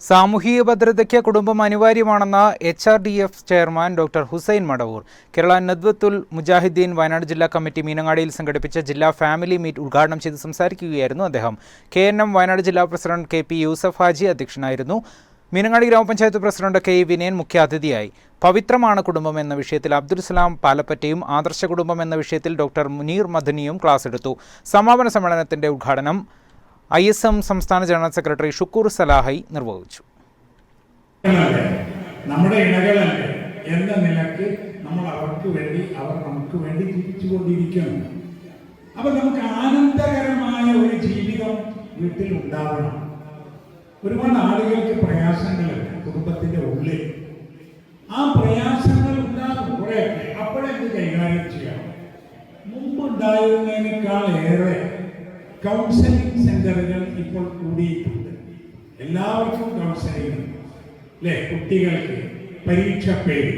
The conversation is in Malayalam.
സാമൂഹിക ഭദ്രതയ്ക്ക് കുടുംബം അനിവാര്യമാണെന്ന H R D F chairman doctor Hussain Madavoor. Kerala Nadvathul Mujahideen Wayanad ജില്ലാ കമ്മിറ്റി മീനങ്ങാടിയിൽ സംഘടിപ്പിച്ച ജില്ലാ ഫാമിലി മീറ്റ് ഉദ്ഘാടനം ചെയ്ത് സംസാരിക്കുകയായിരുന്നു അദ്ദേഹം. കെ എൻ എം വയനാട് ജില്ലാ president K P Yusuf Haji അധ്യക്ഷനായിരുന്നു. മീനങ്ങാടി ഗ്രാമപഞ്ചായത്ത് പ്രസിഡന്റ് കെ. വിനയൻ മുഖ്യാതിഥിയായി. പവിത്രമാണ് കുടുംബം എന്ന വിഷയത്തിൽ അബ്ദുൽസലാം പാലപ്പറ്റയും ആദർശ കുടുംബം എന്ന വിഷയത്തിൽ ഡോക്ടർ മുനീർ മദനിയും ക്ലാസ് എടുത്തു. സമാപന സമ്മേളനത്തിന്റെ ഉദ്ഘാടനം ഐ എസ് എം സംസ്ഥാന ജനറൽ സെക്രട്ടറി ഷുക്കൂർ സലാഹി നിർവഹിച്ചു. നമ്മുടെ ഇണകളല്ലേ എന്ന നിലയ്ക്ക് നമ്മൾ അവർക്ക് വേണ്ടി അവർ നമുക്ക് വേണ്ടി ജീവിച്ചുകൊണ്ടിരിക്കുന്നു. അപ്പൊ നമുക്ക് ആനന്ദകരമായ ഒരു ജീവിതം വീട്ടിൽ ഉണ്ടാവണം. ഒരുപാട് ആളുകൾക്ക് പ്രയാസങ്ങളുണ്ട് കുടുംബത്തിന്റെ ഉള്ളിൽ. ആ പ്രയാസങ്ങൾ ഉണ്ടാകും കുറെയൊക്കെ അപ്പോഴെന്ത് കൈകാര്യം ചെയ്യണം മുമ്പ് ഉണ്ടായിരുന്നതിനേക്കാൾ ഏറെ കൗൺസിലിംഗ് സെന്ററുകൾ ഇപ്പോൾ കൂടിയിട്ടുണ്ട്. എല്ലാവർക്കും കൗൺസിലിംഗ് അല്ലേ? കുട്ടികൾക്ക് പരീക്ഷ പേടി